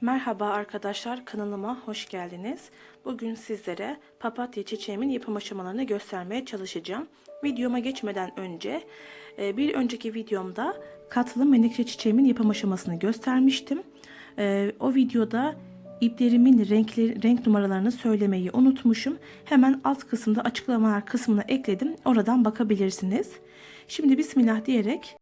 Merhaba arkadaşlar kanalıma hoş geldiniz. Bugün sizlere papatya çiçeğimin yapım aşamalarını göstermeye çalışacağım. Videoma geçmeden önce e, bir önceki videomda katlı menekşe çiçeğimin yapım aşamasını göstermiştim. E, O videoda iplerimin renkleri, renk numaralarını söylemeyi unutmuşum. Hemen alt kısımda açıklamalar kısmına ekledim. Oradan bakabilirsiniz. Şimdi Bismillah diyerek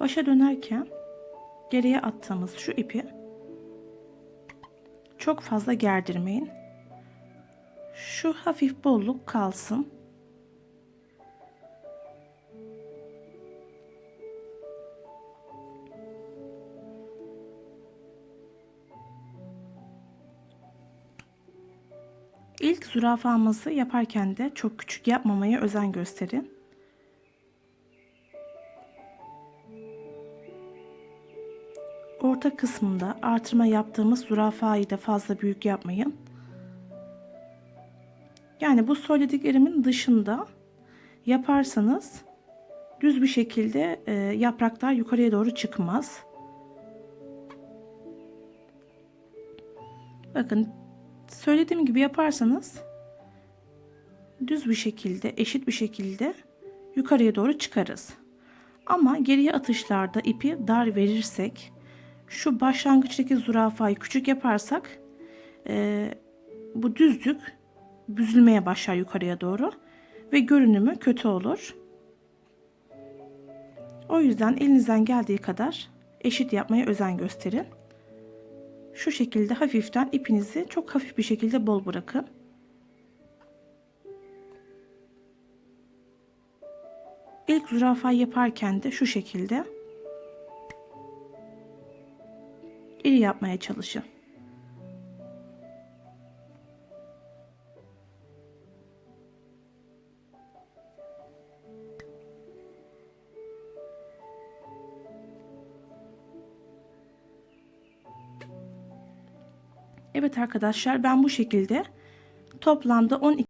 Başa dönerken geriye attığımız şu ipi çok fazla gerdirmeyin. Şu hafif bolluk kalsın. İlk zürafamızı yaparken de çok küçük yapmamaya özen gösterin. Orta kısmında artırma yaptığımız zürafayı da fazla büyük yapmayın. Yani bu söylediklerimin dışında yaparsanız düz bir şekilde e, yapraklar yukarıya doğru çıkmaz. Bakın söylediğim gibi yaparsanız düz bir şekilde eşit bir şekilde yukarıya doğru çıkarız. Ama geriye atışlarda ipi dar verirsek şu başlangıçtaki zürafayı küçük yaparsak e, bu düzlük büzülmeye başlar yukarıya doğru ve görünümü kötü olur. O yüzden elinizden geldiği kadar eşit yapmaya özen gösterin. Şu şekilde hafiften ipinizi çok hafif bir şekilde bol bırakın. İlk zürafayı yaparken de şu şekilde iri yapmaya çalışın. Evet arkadaşlar ben bu şekilde toplamda 12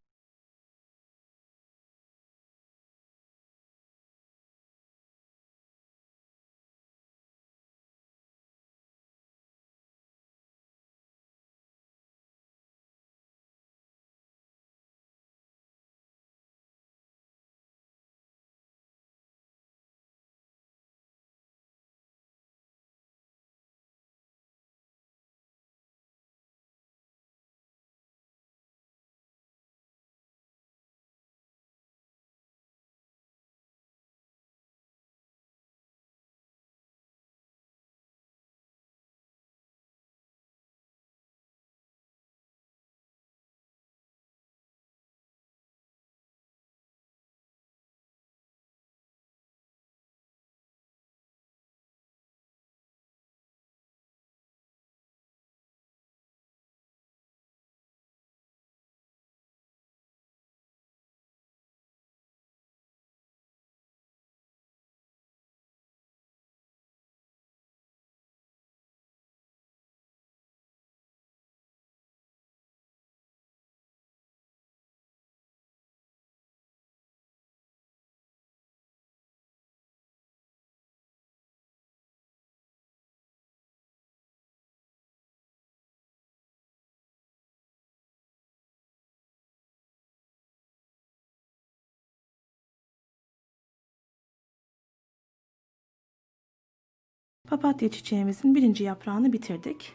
Papatya çiçeğimizin birinci yaprağını bitirdik.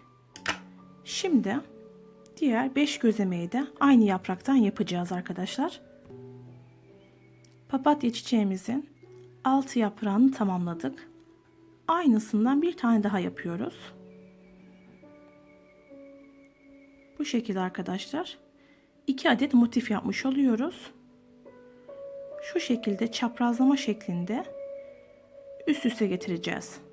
Şimdi diğer 5 gözemeyi de aynı yapraktan yapacağız arkadaşlar. Papatya çiçeğimizin 6 yaprağını tamamladık. Aynısından bir tane daha yapıyoruz. Bu şekilde arkadaşlar 2 adet motif yapmış oluyoruz. Şu şekilde çaprazlama şeklinde üst üste getireceğiz.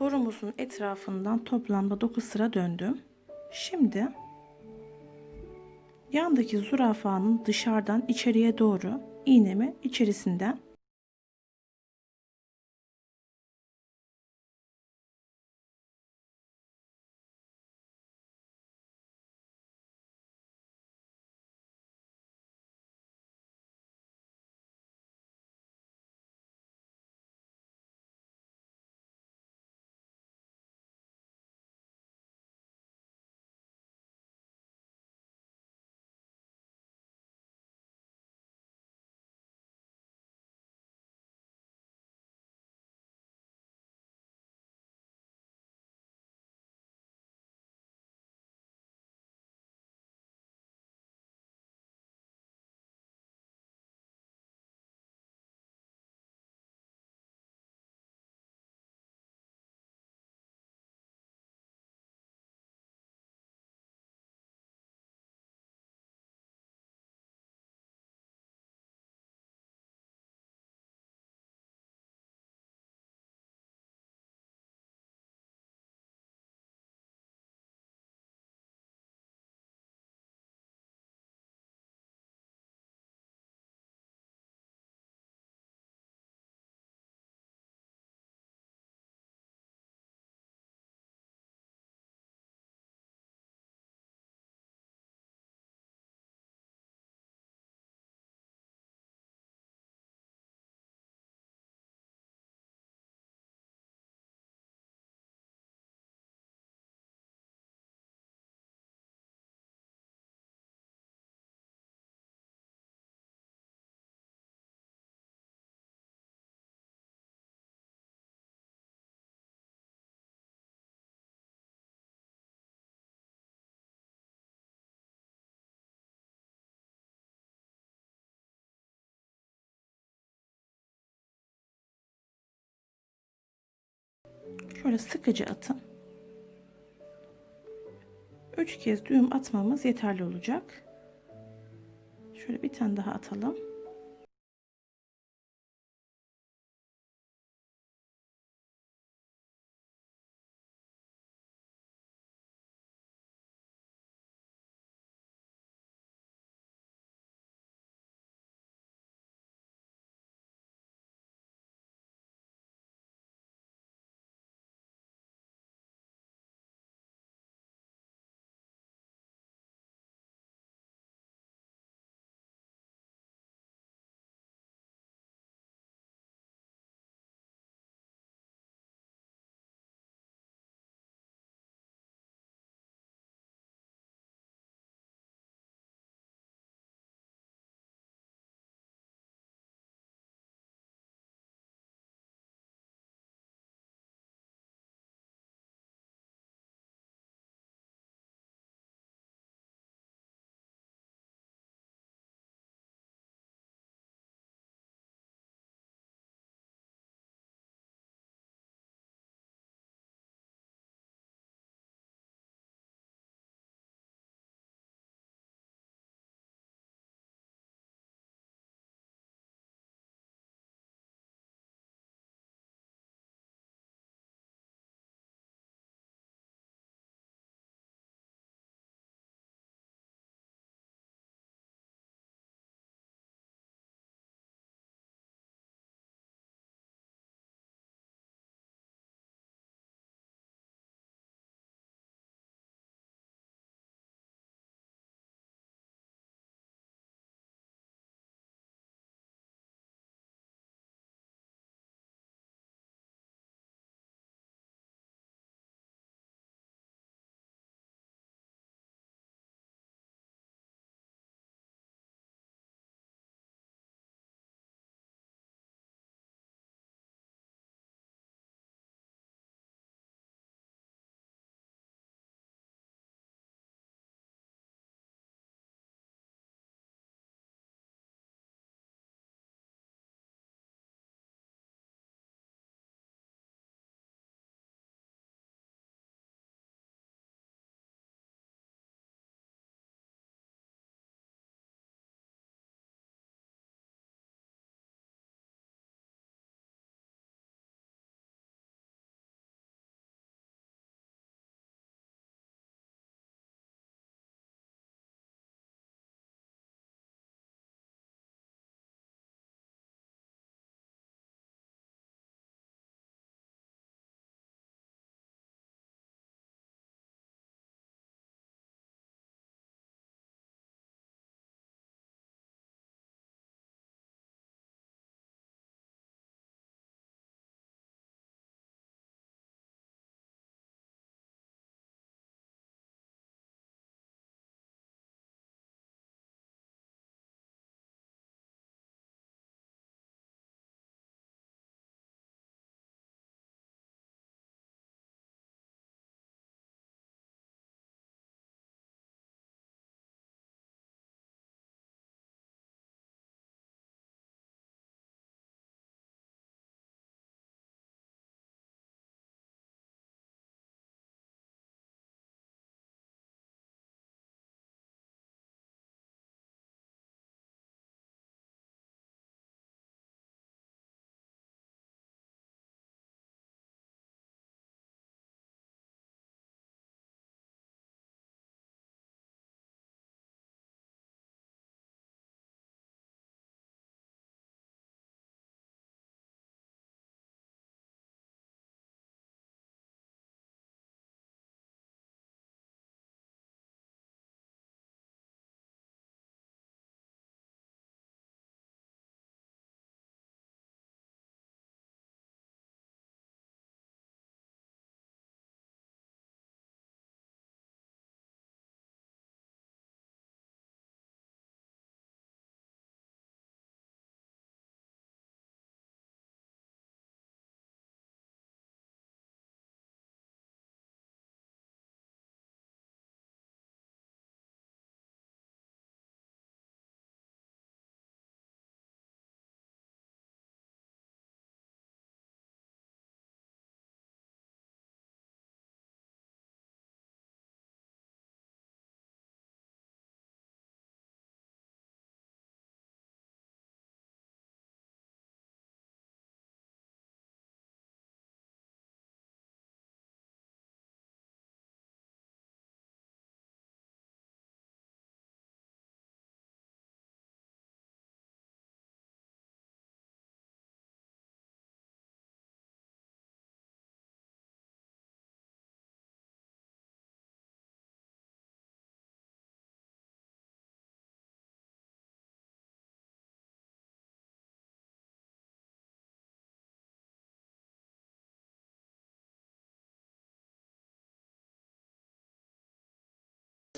Borumuzun etrafından toplamda 9 sıra döndüm. Şimdi yandaki zürafanın dışarıdan içeriye doğru iğnemi içerisinden şöyle sıkıcı atın. 3 kez düğüm atmamız yeterli olacak. Şöyle bir tane daha atalım.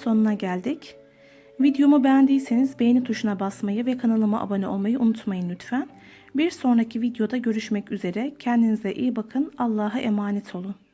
Sonuna geldik. Videomu beğendiyseniz beğeni tuşuna basmayı ve kanalıma abone olmayı unutmayın lütfen. Bir sonraki videoda görüşmek üzere. Kendinize iyi bakın. Allah'a emanet olun.